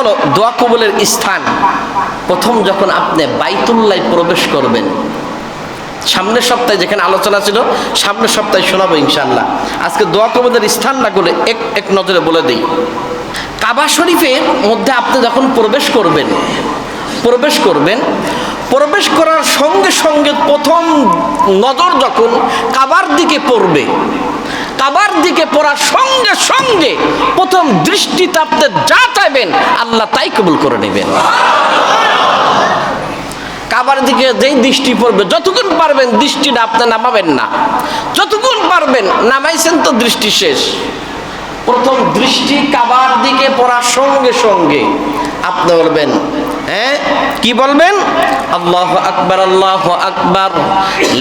হলো দোয়া কবুলের স্থান। প্রথম যখন আপনি বাইতুল্লায় প্রবেশ করবেন, সামনের সপ্তাহে যেখানে আলোচনা ছিল, সামনের সপ্তাহে শোনাবো ইনশাল্লাহ আজকে দোয়া কবুলের স্থান না করে এক এক নজরে বলে দিই। কাবা শরীফের মধ্যে আপনি যখন প্রবেশ করবেন প্রবেশ করবেন, প্রবেশ করার সঙ্গে সঙ্গে প্রথম নজর যখন কাবার দিকে পড়বে কাবার দিকে পড়ার সঙ্গে সঙ্গে প্রথম দৃষ্টিতে আপনি যা চাইবেন, আল্লাহ তাই কবুল করে নেবেন। কাবার দিকে যেই দৃষ্টি পড়বে, যতক্ষণ পারবেন দৃষ্টিটা আপনি নামাবেন না। যতক্ষণ পারবেন, নামাইছেন তো দৃষ্টি শেষ। প্রথম দৃষ্টি কাবার দিকে পড়ার সঙ্গে সঙ্গে আপনি বলবেন হ্যাঁ কি বলবেন? আল্লাহ আকবার আল্লাহ আকবার।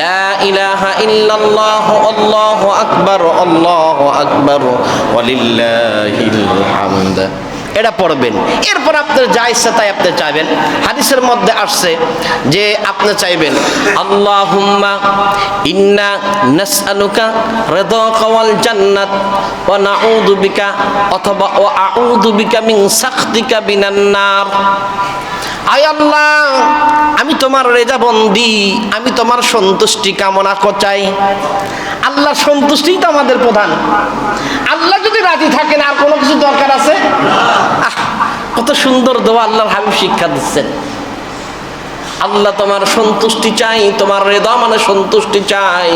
লা ইলাহা ইল্লাল্লাহ, আল্লাহু আকবার আল্লাহু আকবার। এটা পড়বেন। এরপর আপনার যা ইচ্ছা তাই আপনি চাইবেন। হাদিসের মধ্যে আসছে যে আপনি চাইবেন, আল্লাহুম্মা ইন্না অথবা মিন বিনান আয় আল্লাহ, আমি তোমার রেজা বন্দি আমি তোমার সন্তুষ্টি কামনা চাই। আল্লাহ সন্তুষ্টিই তো আমাদের প্রধান। আল্লাহ যদি রাজি থাকেন, আর কোনো কিছু দরকার আছে? কত সুন্দর দোয়া আল্লাহর হাবিব শিক্ষা দিচ্ছেন। আল্লাহ তোমার সন্তুষ্টি চাই, তোমার রেদা মানে সন্তুষ্টি চাই।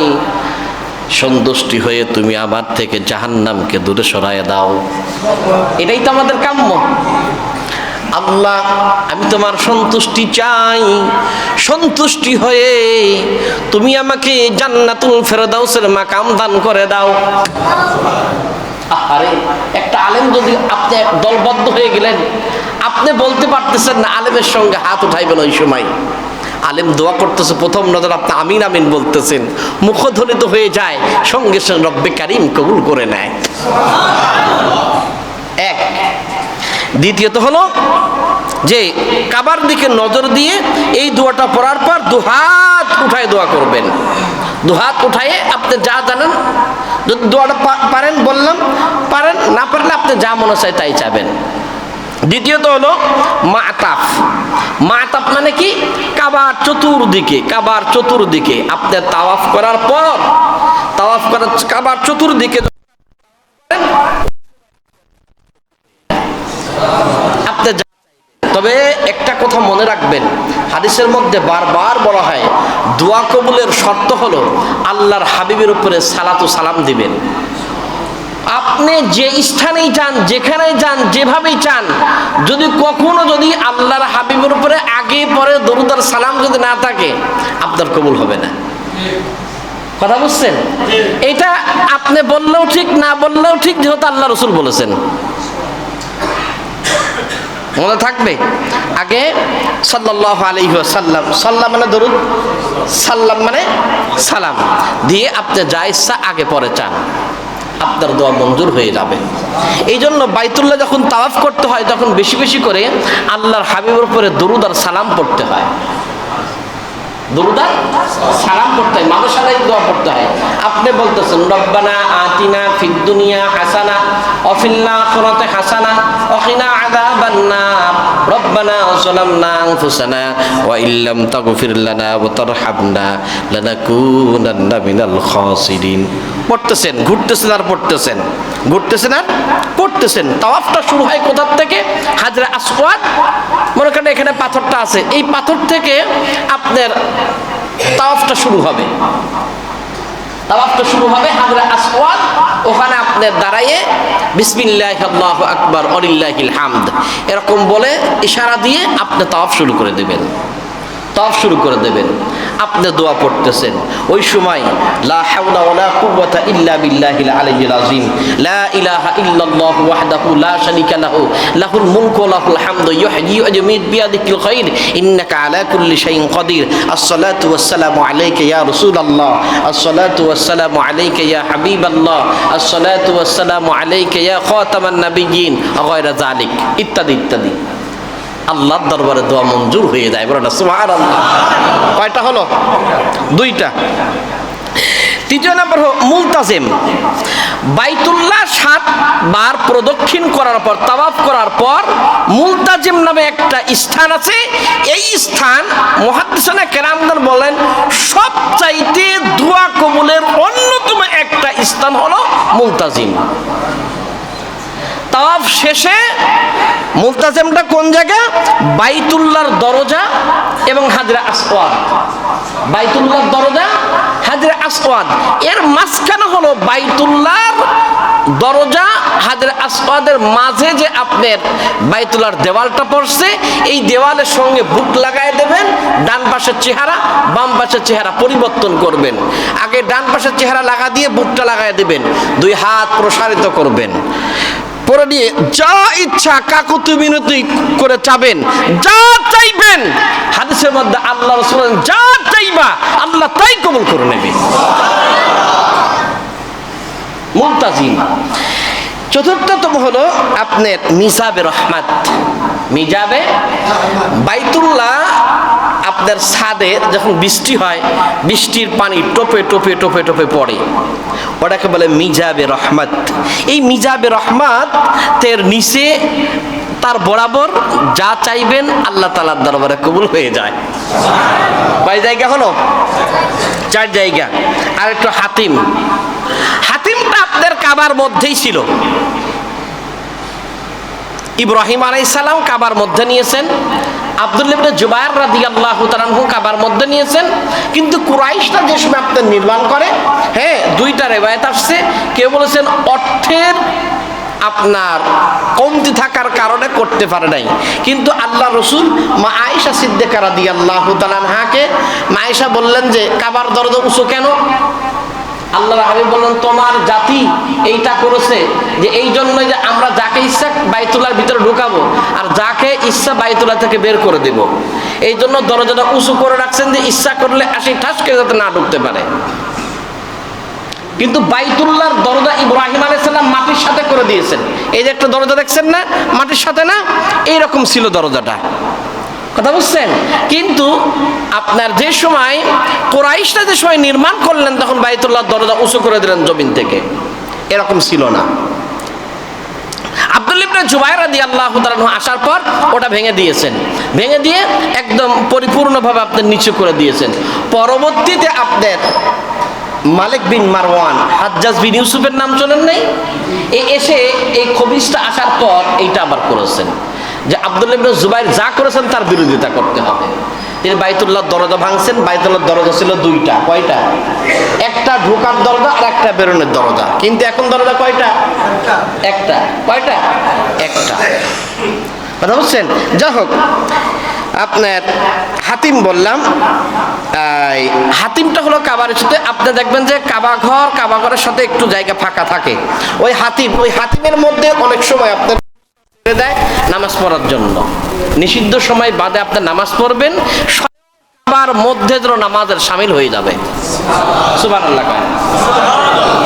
সন্তুষ্টি হয়ে তুমি আমার থেকে জাহান্নামকে দূরে সরায় দাও। এটাই তো আমাদের কাম্য। আল্লাহ, আমি তোমার সন্তুষ্টি চাই, সন্তুষ্টি হয়ে তুমি আমাকে জান্নাতুল ফেরদাউসের মাকাম দান করে দাও। আরে একটা আলেম যদি আপনি দলবদ্ধ হয়ে গেলেন, আপনি বলতে পারতেছেন না, আলেমের সঙ্গে হাত উঠাইবেন ওই সময়। আলেম দোয়া করতেছে, প্রথম নজর আপনি আমিন আমিন বলতেছেন মুখধ্বনিত হয়ে যায়, সঙ্গে সঙ্গে রব্বে কারিম কবুল করে নেয়। এক। দ্বিতীয়ত হলো যে কাবার দিকে নজর দিয়ে এই দোয়াটা পড়ার পর দুহাত উঠায় দোয়া করবেন। দুহাত উঠায়ে আপনি যা জানেন, যদি দোয়াটা পারেন বললাম, পারেন, না পারলে আপনি যা মনে চায় তাই চাবেন। দ্বিতীয়ত হলো মাতাফ। মাতাফ মানে কি? কাবার চতুর্দিকে কাবার চতুর্দিকে। আপনি তাওয়াফ করার পর, তাওয়াফ করার কাবার চতুর্দিকে তবে একটা কথা মনে রাখবেন, হাদিসের মধ্যে বারবার বলা হয়, দোয়া কবুলের শর্ত হলো আল্লাহর হাবিবের উপরে সালাতু সালাম দিবেন। আপনি যে স্থানেই যান, যেখানেই যান, যেভাবেই চান, যদি কখনো যদি আল্লাহর হাবিবের উপরে আগে পরে দরুদার সালাম যদি না থাকে, আপনার কবুল হবে না। কথা বুঝছেন? এটা আপনি বললেও ঠিক, না বললেও ঠিক, যেহেতু আল্লাহ রসুল বলেছেন। মনে থাকবে? আগে সাল্লাহ আলাইহি সাল্লাম মানে ধরুন সাল্লাম মানে সালাম। দিয়ে আপনি যা ইচ্ছা আগে পরে চান। আপনার দোয়া মঞ্জুর হয়ে যাবে। এই জন্য বাইতুল্লাহ যখন তাওয়াফ করতে হয়, তখন বেশি বেশি করে আল্লাহর হাবিবের উপরে দরুদ আর সালাম পড়তে হয়। দরুদা সালাম পড়তে হয়। মানুষ আলাই দোয়া পড়তে হয়। আপনি বলতেছেন, রব্বানা আতিনা ফিদ দুনিয়া হাসানা অফিল্লা আখিরাতে হাসানা অকিনা আযাবান নার। রব্বানা যালামনা আনফুসানা, ওয়া ইল্লাম তাগফির লানা ওয়া তারহামনা লানাকুনান্না মিনাল খাসিরিন। পড়তেছেন, ঘুরতেছেন আর পড়তেছেন। ঘুরতেছেন আর পড়তেছেন। তাওয়াফটা শুরু হয় কোথার থেকে? হাজরা আসওয়াদ। মনে করেন এখানে পাথরটা আছে। এই পাথর থেকে আপনার তাওয়াফটা শুরু হবে। তাওয়াফটা শুরু হবে হাজরা আসওয়াদ। ওখানে আপনার দাঁড়াইয়ে বিসমিল্লাহ আল্লাহ আকবার, অলিল্লাহিল হামদ, এরকম বলে ইশারা দিয়ে আপনি তাওয়াফ শুরু করে দেবেন। তাওয়াফ শুরু করে দেবেন। আপনি দোয়া পড়তেছেন ওই সময়, লা হাওলা ওয়ালা কুওয়াতা ইল্লা বিল্লাহিল আলিয়্যিল আযীম। লা ইলাহা ইল্লাল্লাহু ওয়াহদাহু লা শারীকা লাহু। লাহুল মুলকু ওয়া লাহুল হামদু ইউহয়ি ওয়া ইউমীত বিয়াদিকিল খাইর। ইন্নাকা আলা কুল্লি শাইইন কাদির। আসসালাতু ওয়াসসালামু আলাইকা ইয়া রাসূলুল্লাহ। আসসালাতু ওয়াসসালামু আলাইকা ইয়া হাবিবাল্লাহ। আসসালাতু ওয়াসসালামু আলাইকা ইয়া খাতামান নাবিয়্যিন। গায়রা যালিক। ইত্যাদি ইত্যাদি। আল্লাহর দরবারে দোয়া মঞ্জুর হয়ে যায়। বলো না, সুবহানাল্লাহ। কয়টা হলো? দুইটা। তৃতীয় নম্বর মুলতাজিম। বাইতুল্লাহ সাত বার প্রদক্ষিণ করার পর, তাওয়াফ করার পর মুলতাজিম নামে একটা স্থান আছে। এই স্থান মহাদিসানা কেরামদার বলেন, সবচাইতে দোয়া কবুলের অন্যতম একটা স্থান হলো মুলতাজিম। তাওয়াফ শেষে মুলতাজিমটা কোন জায়গা? বাইতুল্লাহর দরজা এবং হাজরা আসওয়াদ। বাইতুল্লাহর দরজা, হাজরা আসওয়াদ। এর মাঝখানে হলো বাইতুল্লাহর দরজা, হাজরা আসওয়াদের মাঝে যে আপনার বাইতুল্লাহর দেওয়ালটা পড়ছে, এই দেওয়ালের সঙ্গে বুক লাগায় দেবেন, ডান পাশের চেহারা, বাম পাশের চেহারা পরিবর্তন করবেন। আগে ডান পাশের চেহারা লাগা দিয়ে বুকটা লাগায় দেবেন। দুই হাত প্রসারিত করবেন। পরে নিয়ে যা ইচ্ছা কাকুতি মিনতি করে চাবেন, যা চাইবেন। হাদিসের মধ্যে আল্লাহ যা চাইবা আল্লাহ তাই কবুল করে নেবে। মুমতাজিম চতুর্থতম হলো আপনার মিজাবে রহমাত। মিজাবে বাইতুল্লাহ আপনার ছাদে যখন বৃষ্টি হয়, বৃষ্টির পানি টোপে টোপে টোপে টোপে পড়ে। ওটাকে বলে মিজাবে রহমত। এই মিজাবে রহমত তের নিচে তার বরাবর যা চাইবেন আল্লাহ তালার দরবারে কবুল হয়ে যায়। কয় জায়গা হলো? চার জায়গা। আর একটু হাতিম। হাতিমটা আপনার কাবার মধ্যেই ছিল। ইব্রাহিম আলাইসালাম কাবার মধ্যে নিয়েছেন। আল্লাহ কাবার মধ্যে নিয়েছেন। কিন্তু আপনার নির্মাণ করে হ্যাঁ দুইটা আসছে। অর্থের আপনার কমতি থাকার কারণে করতে পারে নাই। কিন্তু আল্লাহ রসুল মা আয়েশা সিদ্দিকারা দিয়ে আল্লাহ তালানহাকে মা বললেন যে, কাবার দরজা উঁচু কেন? আল্লাহ হাবিব বললেন, তোমার জাতি এইটা করেছে যে এই জন্য যে আমরা যাকে ইচ্ছা বাইতুল্লার ভিতরে ঢুকাবো আর যাকে ইচ্ছা বাইতুল্লাহ থেকে বের করে দেব। এই জন্য দরজাটা উঁচু করে রাখছেন যে ইচ্ছা করলে আসি ঠাস করে যাতে না ঢুকতে পারে। কিন্তু বাইতুল্লাহর দরজা ইব্রাহিম আলাইসাল্লাম মাটির সাথে করে দিয়েছেন। এই যে একটা দরজা দেখছেন না? মাটির সাথে না? এইরকম ছিল দরজাটা। কথা বুঝছেন? কিন্তু আপনার যে সময় কোরাইশটা যে সময় নির্মাণ করলেন, তখন বাইতুল্লাহ দরজা উঁচু করে দিলেন জমিন থেকে। এরকম ছিল না। আব্দুল ইবনে জুবাইর রাদিয়াল্লাহু তাআলা আসার পর ওটা ভেঙে দিয়েছেন। ভেঙে দিয়ে একদম পরিপূর্ণভাবে আপনি নিচু করে দিয়েছেন। পরবর্তীতে আপনার মালিক বিন মারওয়ান, হাজ্জাজ বিন ইউসুফের নাম চলেন নাই? এ এসে এই খবিসটা আসার পর এইটা আবার করেছেন। যে আব্দুল্লাহ জুবাইর যা করেছেন তার বিরোধিতা করতে হবে। তিনি বাইতুল্লাহ দরজা ভাঙছেন বাইতুল্লাহ দরজা ছিল দুইটা, কয়টা? একটা ঢোকার দরজা আর একটা বেরোনোর দরজা। কিন্তু এখন দরজা কয়টা? একটা। কয়টা? একটা। কথা বুঝছেন? যা হোক, আপনার হাতিম বললাম হাতিমটা হলো কাবারের সাথে, আপনি দেখবেন যে কাবা ঘর, কাবা ঘরের সাথে একটু জায়গা ফাঁকা থাকে। ওই হাতিম, ওই হাতিমের মধ্যে অনেক সময় আপনার ছেড়ে দেয়, নামাজ পড়ার জন্য। নিষিদ্ধ সময় বাদে আপনি নামাজ পড়বেন, সবার মধ্যে যেন নামাজের সামিল হয়ে যাবে। সুবান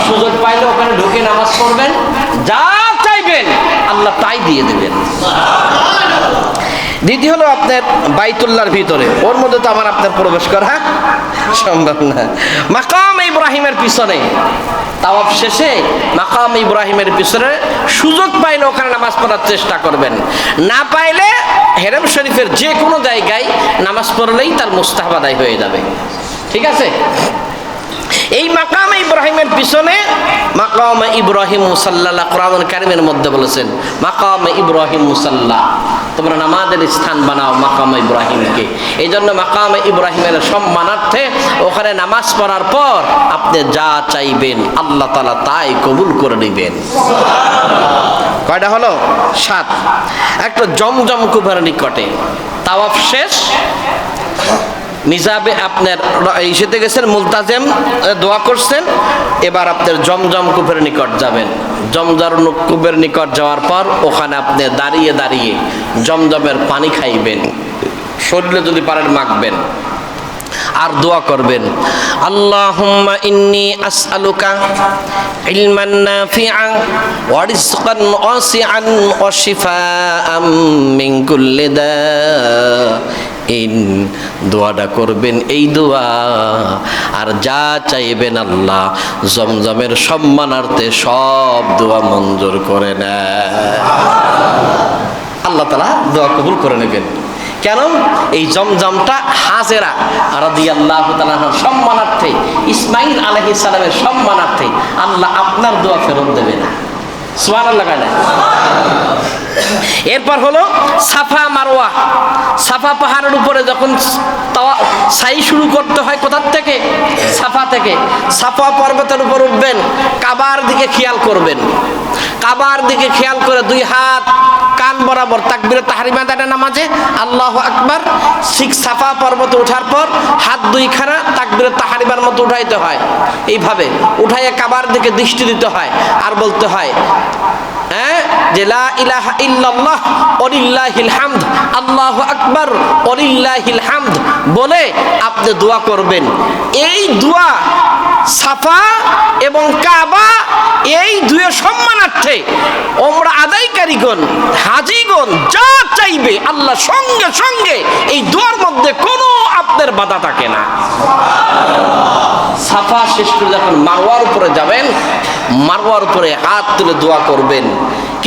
সুযোগ পাইলে ওখানে ঢুকে নামাজ পড়বেন, যা চাইবেন, আল্লাহ তাই দিয়ে দেবেন। দ্বিতীয় হলো আপনার বাইতুল্লার ভিতরে। ওর মধ্যে তো আমার আপনার প্রবেশ করা সম্ভব না। মাকাম ইব্রাহিমের পিছনে। তাওয়াফ শেষে মাকাম ইব্রাহিমের পিছনে সুযোগ পাইলে ওখানে নামাজ পড়ার চেষ্টা করবেন। না পাইলে হেরেম শরীফের যে কোনো জায়গায় নামাজ পড়লেই তার মুস্তাহাব আদায় হয়ে যাবে। ঠিক আছে? এই মাকাম ইব্রাহিমের পিছনে মাকাম ইব্রাহিম মুসাল্লাহ কোরআন কারিমের মধ্যে বলেছেন, মাকাম ইব্রাহিম মুসাল্লাহ তোমরা নামাজের স্থান বানাও মাকাম ইব্রাহিমকে। এই জন্য মাকাম ইব্রাহিমের সম্মানার্থে ওখানে নামাজ পড়ার পর আপনি যা চাইবেন, আল্লাহ তালা তাই কবুল করে নেবেন। কয়টা হলো? সাত। একটা জমজম কুবের নিকটে। তাওয়াফ শেষ? মিজাবে আপনার ইসেতে গেছেন, মুলতাজেম দোয়া করছেন, এবার আপনার জমজম কূপের নিকট যাবেন। জমজম কূপের নিকট যাওয়ার পর ওখানে আপনি দাঁড়িয়ে দাঁড়িয়ে জমজমের পানি খাইবেন। শরীরে যদি পারেন মাখবেন। আর দোয়া করবেন। আল্লাহুম্মা ইন্নি আসআলুকা ইলমান নাফিআ ওয়া রিজকান ওয়াসিআন ওয়া মিন কুল্লি দা ইন দোয়াটা করবেন, এই দোয়া আর যা চাইবেন আল্লাহ, জমজমের সম্মানার্থে সব দোয়া মঞ্জুর করে নেয়। আল্লাহ তালা দোয়া কবুল করে নেবেন। কেন? এই জমজমটা হাজেরা রাদিয়াল্লাহ তাআলার সম্মানার্থে ইসমাইল আলাইহিস সালামের সম্মানার্থে আল্লাহ আপনার দোয়া ফেরত দেবে না। সুবহানাল্লাহ কয় না? এরপর হলো সাফা মারোয়া সাফা পাহাড়ের উপরে যখন সাই শুরু করতে হয় কোথার থেকে? সাফা থেকে। সাফা পর্বতের উপর উঠবেন, কাবার দিকে খেয়াল করবেন। কাবার দিকে খেয়াল করে দুই হাত কান বরাবর তাকবিরে তাহারিমা দেয় নামাজে আল্লাহ আকবার। শিখ সাফা পর্বতে ওঠার পর হাত দুই দুইখানা তাকবিরে তাহারিমার মতো উঠাইতে হয়। এইভাবে উঠাইয়া কাবার দিকে দৃষ্টি দিতে হয় আর বলতে হয় হ্যাঁ? যে লা ইল্লাল্লাহ ওয়ালিল্লাহিল হামদ, আল্লাহু আকবার ওয়ালিল্লাহিল হামদ বলে আপনি দোয়া করবেন। এই দোয়া সাফা এবং কাবা, এই দুয়ে সম্মানার্থে ওমরা আদায়কারীগণ, হাজিগণ, যা চাইবে আল্লাহ সঙ্গে সঙ্গে এই দুয়ার মধ্যে কোনো আপনার বাধা থাকে না। সাফা শেষ করে যখন মারোয়ার উপরে যাবেন মারোয়ার উপরে হাত তুলে দোয়া করবেন।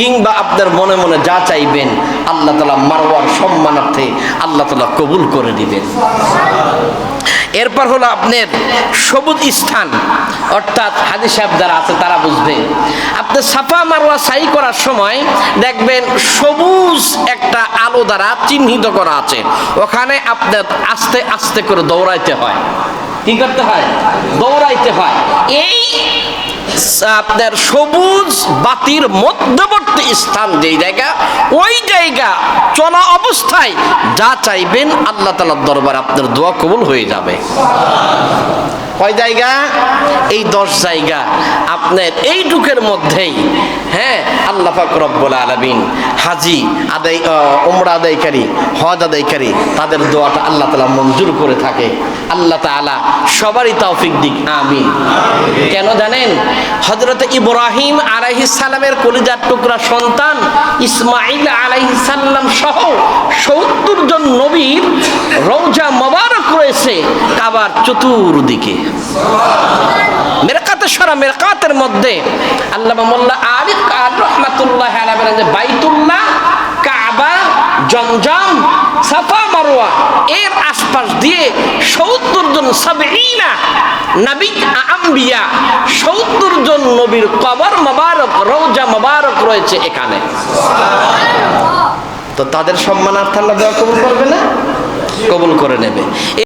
কিংবা আপনার মনে মনে যা চাইবেন, আল্লাহ তালা মারওয়ার সম্মানার্থে আল্লাহ তালা কবুল করে দিবেন। এরপর হলো আপনার সবুজ স্থান। অর্থাৎ হাজি সাহেব যারা আছে তারা বুঝবে। আপনি সাফা মারোয়া সাই করার সময় দেখবেন সবুজ একটা আলো দ্বারা চিহ্নিত করা আছে। ওখানে আপনার আস্তে আস্তে করে দৌড়াইতে হয়। কি করতে হয়? দৌড়াইতে হয়। এই আপনার সবুজ বাতির মধ্যবর্তী স্থান যেই জায়গা, ওই জায়গা চলা অবস্থায় যা চাইবেন, আল্লাহ তালার দরবার আপনার দোয়া কবুল হয়ে যাবে। কয় জায়গা? এই দশ জায়গা। আপনার এইটুকের মধ্যেই হ্যাঁ আল্লাহ পাক রব্বুল আলামিন হাজি, আদায় উমরা আদায়কারী, হজ আদায়কারী, তাদের দোয়াটা আল্লাহ তালা মঞ্জুর করে থাকে। আল্লাহ তাআলা সবারই তৌফিক দিক। আমিন। কেন জানেন? হজরত ইব্রাহিম সালামের কলিজার টুকরা সন্তান ইসমাইল সালাম সহ সত্তর জন নবীর রৌজা মোবারক রয়েছে কাবার চতুর্দিকে। সরা মেরকাতের মধ্যে আল্লামা মোল্লা আরিফ আর রহমাতুল্লাহ আলাইহি বলেন যে বাইতুল্লাহ কাবা জমজম সাফা মারওয়া এর আশপাশ দিয়ে সত্তর জন নবী আম্বিয়া সত্তর জন নবীর কবর মোবারক রওজা মোবারক রয়েছে এখানে। তো তাদের সম্মানার্থে আল্লাহ দোয়া কবুল করবে না? কবুল করে নেবে।